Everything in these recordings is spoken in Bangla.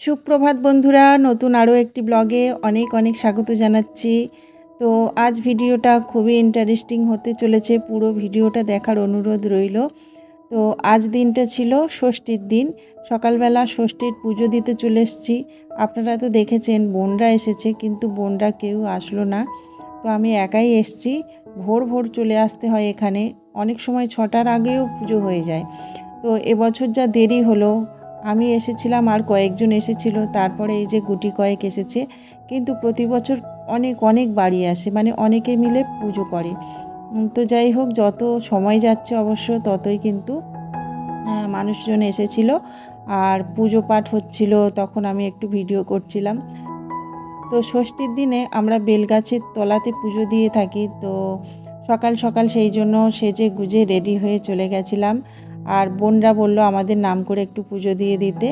সুপ্রভাত বন্ধুরা, নতুন আরও একটি ব্লগে অনেক অনেক স্বাগত জানাচ্ছি। তো আজ ভিডিওটা খুবই ইন্টারেস্টিং হতে চলেছে, পুরো ভিডিওটা দেখার অনুরোধ রইল। তো আজ দিনটা ছিল ষষ্ঠীর দিন, সকালবেলা ষষ্ঠীর পুজো দিতে চলে এসেছি। আপনারা তো দেখেছেন, বোনরা এসেছে, কিন্তু বোনরা কেউ আসলো না। তো আমি একাই এসছি, ভোর ভোর চলে আসতে হয় এখানে। অনেক সময় ছটার আগেও পুজো হয়ে যায়। তো এবছর যা দেরি হলো আমি এসেছিলাম আর কয়েকজন এসেছিল, তারপরে এই যে গুটি কয়েক এসেছে। কিন্তু প্রতি বছর অনেক অনেক বাড়ি আসে মানে অনেকে মিলে পুজো করে। তো যাই হোক, যত সময় যাচ্ছে অবশ্য ততই কিন্তু মানুষজন এসেছিল। আর পুজো পাঠ হচ্ছিল, তখন আমি একটু ভিডিও করছিলাম। তো ষষ্ঠীর দিনে আমরা বেলগাছের তলাতে পুজো দিয়ে থাকি। তো সকাল সকাল সেই জন্য সেজে গুজে রেডি হয়ে চলে গেছিলাম। আর বোনরা বলল আমাদের নাম করে একটু পুজো দিয়ে দিতে।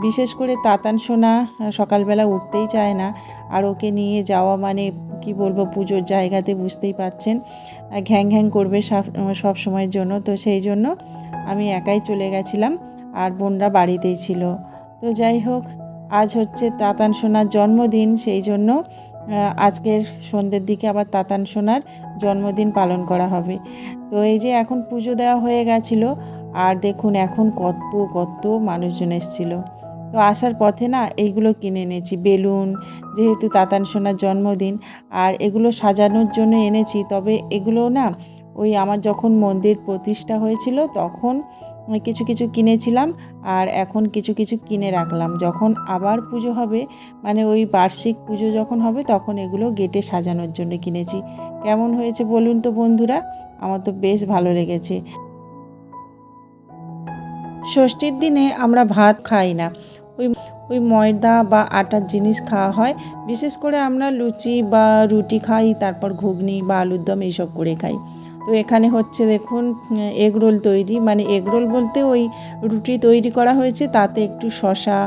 বিশেষ করে তাতান সোনা সকালবেলা উঠতেই চায় না। আর ওকে নিয়ে যাওয়া মানে কি বলব, পুজোর জায়গাতে বুঝতেই পাচ্ছেন। ঘ্যাং ঘ্যাং করবে সব সময়ের জন্য। তো সেই জন্য আমি একাই চলে গেছিলাম আর বোনরা বাড়িতেই ছিল। তো যাই হোক, আজ হচ্ছে তাতান সোনার জন্মদিন, সেই জন্য আজকের সন্ধ্যের দিকে আবার তাতান সোনার জন্মদিন পালন করা হবে। তো এই যে এখন পুজো দেওয়া হয়ে গেছিল, আর দেখুন এখন কত কত মানুষজন এসেছিল। তো আসার পথে না এইগুলো কিনে এনেছি, বেলুন, যেহেতু তাতান সোনার জন্মদিন, আর এগুলো সাজানোর জন্য এনেছি, তবে এগুলো না ওই আমার যখন মন্দির প্রতিষ্ঠা হয়েছিল তখন কিছু কিছু কিনেছিলাম আর এখন কিছু কিছু কিনে রাখলাম। যখন আবার পুজো হবে মানে ওই বার্ষিক পুজো যখন হবে তখন এগুলো গেটে সাজানোর জন্য কিনেছি। কেমন হয়েছে বলুন তো বন্ধুরা? আমার তো বেশ ভালো লেগেছে। ষষ্ঠীর দিনে আমরা ভাত খাই না। ওই ওই ময়দা বা আটার জিনিস খাওয়া হয়। বিশেষ করে আমরা লুচি বা রুটি খাই, তারপর ঘুগনি বা আলুর দম এইসব করে খাই। তো এখানে হচ্ছে দেখুন এগ রোল তৈরি। মানে এগ রোল বলতে ওই রুটি তৈরি করা হয়েছে, তাতে একটু শশা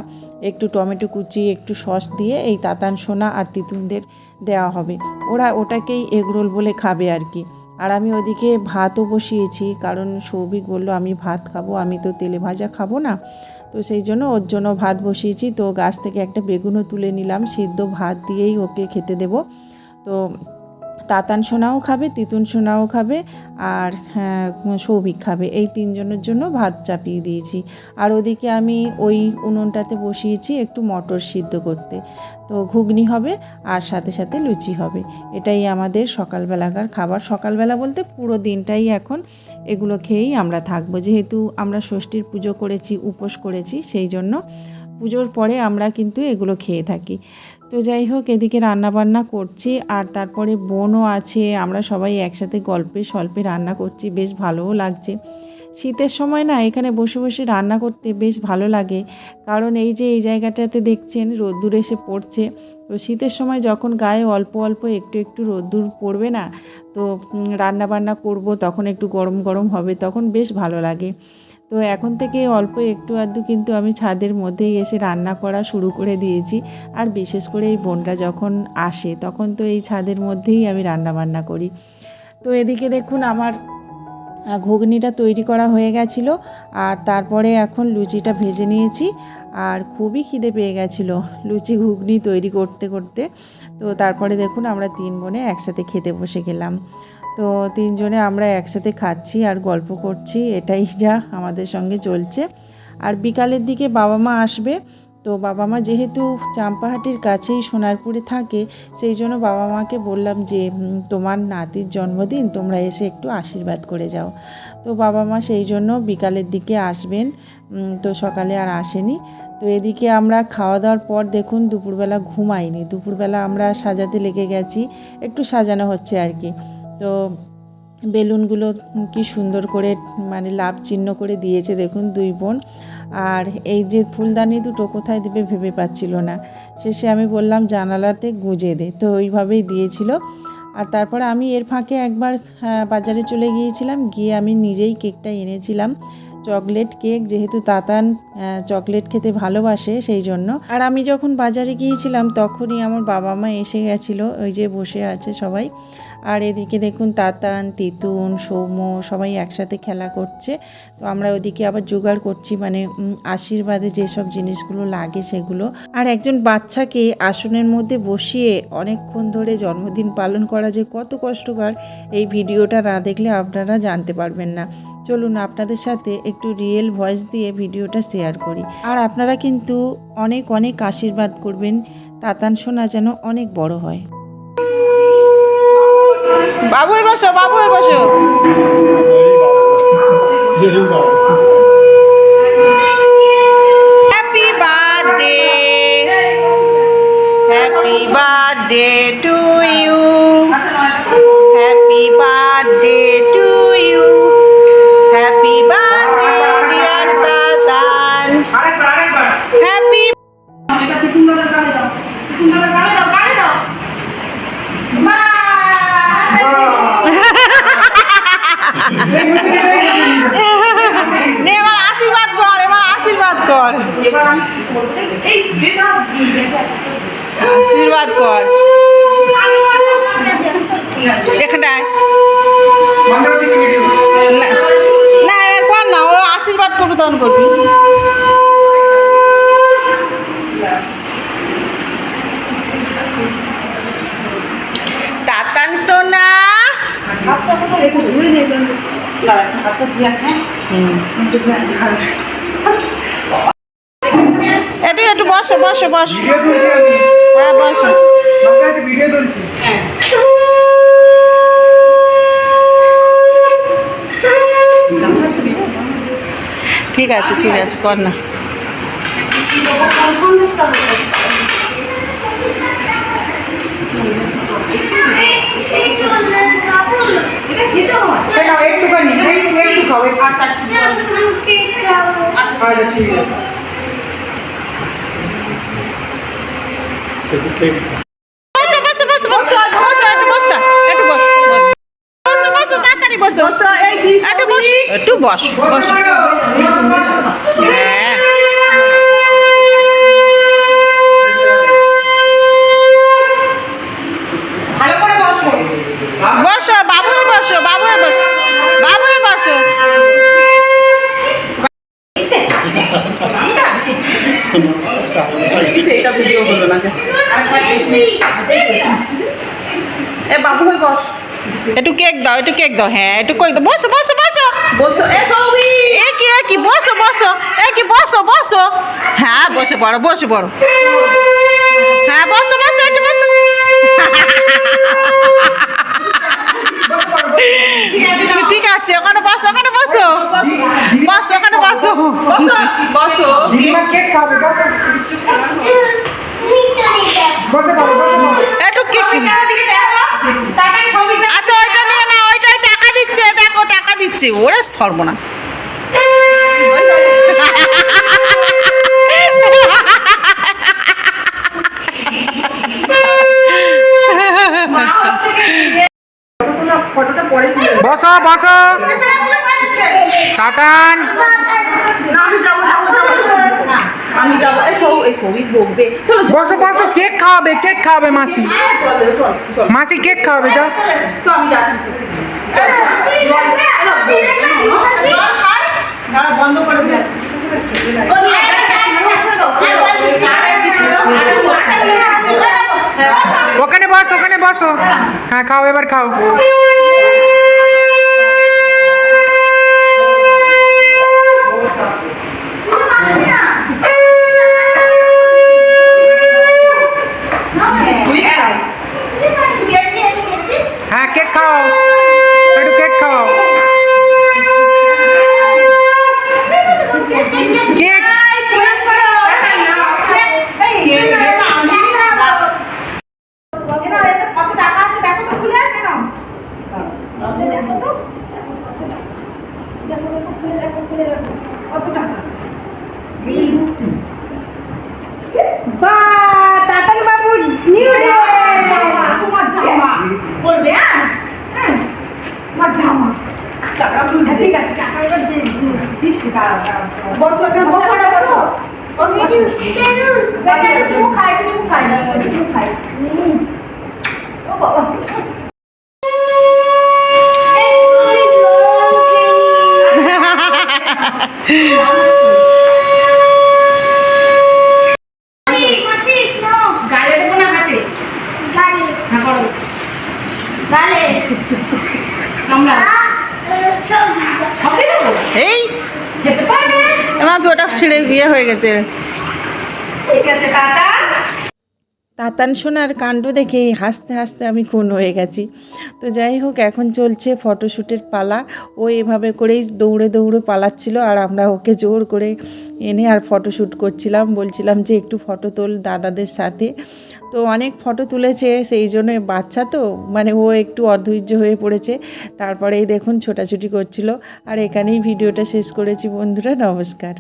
একটু টমেটো কুচি, একটু সস দিয়ে এই তাতান সোনা আর তিতুনদের দেওয়া হবে। ওরা ওটাকেই এগ রোল বলে খাবে আর কি। আর আমি ওদিকে ভাতও বসিয়েছি, কারণ সৌভিক বলল, আমি ভাত খাব, আমি তো তেলে ভাজা খাব না। তো সেই জন্য ওর জন্য ভাত বসিয়েছি। তো গাছ থেকে একটা বেগুনও তুলে নিলাম, সিদ্ধ ভাত দিয়েই ওকে খেতে দেবো। তো তাতান সোনাও খাবে তিতুন সোনাও খাবে আর হ্যাঁ, সৌভিক খাবে। এই তিনজনের জন্য ভাত চাপিয়ে দিয়েছি। আর ওদিকে আমি ওই উনুনটাতে বসিয়েছি একটু মটর সিদ্ধ করতে। তো ঘুগনি হবে আর সাথে সাথে লুচি হবে। এটাই আমাদের সকালবেলাকার খাবার। সকালবেলা বলতে পুরো দিনটাই এখন এগুলো খেয়েই আমরা থাকব। যেহেতু আমরা ষষ্ঠীর পুজো করেছি উপোস করেছি সেই জন্য পুজোর পরে আমরা কিন্তু এগুলো খেয়ে থাকি। তো যাই হোক, এদিকে রান্না বান্না করছি আর তারপরে বোনও আছে, আমরা সবাই একসাথে গল্পে স্বল্পে রান্না করছি, বেশ ভালোও লাগছে। শীতের সময় না, এখানে বসে বসে রান্না করতে বেশ ভালো লাগে। কারণ এই যে এই জায়গাটাতে দেখছেন, রোদ্দুর এসে পড়ছে। তো শীতের সময় যখন গায়ে অল্প অল্প একটু একটু রোদ্দুর পড়বে না, তো রান্না বান্না করব, তখন একটু গরম গরম হবে, তখন বেশ ভালো লাগে। তো এখন থেকে অল্প একটু আধটু কিন্তু আমি ছাদের মধ্যেই এসে রান্না করা শুরু করে দিয়েছি। আর বিশেষ করে এই বোনটা যখন আসে, তখন তো এই ছাদের মধ্যেই আমি রান্না বান্না করি। তো এদিকে দেখুন আমার ঘুগনিটা তৈরি করা হয়ে গেছিল। আর তারপরে এখন লুচিটা ভেজে নিয়েছি। আর খুবই খিদে পেয়ে গেছিল লুচি ঘুগনি তৈরি করতে করতে। তো তারপরে দেখুন আমরা তিন বোনে একসাথে খেতে বসে গেলাম। তো তিনজনে আমরা একসাথে খাচ্ছি আর গল্প করছি, এটাই যা আমাদের সঙ্গে চলছে। আর বিকালের দিকে বাবা মা আসবে, তো বাবা মা যেহেতু চাম্পাহাটির কাছেই সোনারপুরে থাকে, সেই জন্য বাবা মাকে বললাম যে তোমার নাতির জন্মদিন, তোমরা এসে একটু আশীর্বাদ করে যাও। তো বাবা মা সেই জন্য বিকালের দিকে আসবেন তো সকালে আর আসেনি। তো এদিকে আমরা খাওয়া দাওয়ার পর দেখুন দুপুরবেলা ঘুমাইনি, দুপুরবেলা আমরা সাজাতে লেগে গেছি, একটু সাজানো হচ্ছে আর কি। তো বেলুনগুলো কি সুন্দর করে মানে লাভ চিহ্ন করে দিয়েছে দেখুন দুই বোন। আর এই যে ফুলদানি দুটো কোথায় দেবে ভেবে পাচ্ছিল না। শেষে আমি বললাম, জানালাতে গুঁজে দে। তো ওইভাবেই দিয়েছিল। আর তারপরে আমি এর ফাঁকে একবার বাজারে চলে গিয়েছিলাম। গিয়ে আমি নিজেই কেকটা এনেছিলাম। চকলেট কেক, যেহেতু তাতান চকলেট খেতে ভালোবাসে সেই জন্য। আর আমি যখন বাজারে গিয়েছিলাম, তখনই আমার বাবা মা এসে গেছিল। ওই যে বসে আছে সবাই। আর এদিকে দেখুন তাতান তিতুন সৌম্য সবাই একসাথে খেলা করছে। তো আমরা ওদিকে আবার জোগাড় করছি মানে আশীর্বাদে যেসব জিনিসগুলো লাগে সেগুলো। আর একজন বাচ্চাকে আসনের মধ্যে বসিয়ে অনেকক্ষণ ধরে জন্মদিন পালন করা যে কত কষ্টকর, এই ভিডিওটা না দেখলে আপনারা জানতে পারবেন না। চলুন আপনাদের সাথে একটু রিয়েল ভয়েস দিয়ে ভিডিওটা শেয়ার করি। আর আপনারা কিন্তু অনেক অনেক আশীর্বাদ করবেন, তাতান সোনা যেন অনেক বড় হয়। বসো, বাবু বসো। Happy birthday happy birthday to you happy birthday to you happy birthday dear Dadan happy দাদা গাড়ি দাও? দাদা গাড়ি দাও? গাড়ি দাও মা নে এবার আশীর্বাদ কর এবার আশীর্বাদ কর। আশীর্বাদ কর। এখানটায়। না এবার কর না ও আশীর্বাদ করবে তখন করবি তাতান সোনা হাতটা ধুয়ে নেবেন হাতটা ধুয়ে আছে ধুয়ে আছে একটু একটু বসো বসো বসো। হ্যাঁ বসো। হ্যাঁ। ঠিক আছে ঠিক আছে কর না সন্দেশটা এটা খেতে হয় সেটা একটুখানি একটু একটু খাও আচ্ছা আচ্ছা ঠিক আছে বসো বসো বসো বসো বসো একটু বস বস বসো বসো তাড়াতাড়ি বসো। একটু বস বস বস হ্যাঁ। বসো বসো বাবু বসো বাবু বসো। এ বাবু হয়ে বস। একটু কেক দাও একটু কেক দাও হ্যাঁ একটু কেক দাও। বসো বসো বসো। বসো এ একই বসো বসো। একই বসো বসো। হ্যাঁ বসে পড়ো বসে পড়ো। হ্যাঁ বসো বসো একটু বসো। ঠিক আছে ওখানে বসো ওখানে বসো। বসো ওখানে বসো। বসো একটু আচ্ছা ওইটা নিয়ে না ওইটাই টাকা দিচ্ছে দেখো টাকা দিচ্ছে। ওরে সর্বনা সৌমি বকবে চলো বসো বসো কেক খাওয়াবে কেক খাওয়াবে মাসি মাসি কেক খাওয়াবে যাও বন্ধ করে বস ওখানে বসো। হ্যাঁ খাও এবার খাও হ্যাঁ কেক খাও একটু কেক খাও কেক বা তাতান বাবু নিউ তোমার জামা বলবে হ্যাঁ তোমার জামা টাকা ঠিক আছে টাকা এবার দিচ্ছি বসো বসো না বসো খাই খাই খাই ও বাবা গালে দেবো না হাতে আমরা। এই। খেতে পারবে? আমার ওটা ছিঁড়ে গিয়ে হয়ে গেছে। ঠিক আছে টাটা। তাতান সোনার কাণ্ড দেখে হাসতে হাসতে আমি খুন হয়ে গেছি। তো যাই হোক এখন চলছে ফটোশ্যুটের পালা। ও এভাবে করেই দৌড়ে দৌড়ে পালাচ্ছিল আর আমরা ওকে জোর করে এনে আর ফটোশ্যুট করছিলাম। বলছিলাম যে একটু ফটো তোল দাদাদের সাথে। তো অনেক ফটো তুলেছে, সেই জন্য বাচ্চা তো মানে ও একটু অধৈর্য হয়ে পড়েছে। তারপরেই দেখুন ছোটাছুটি করছিল। আর এখানেই ভিডিওটা শেষ করেছি বন্ধুরা, নমস্কার।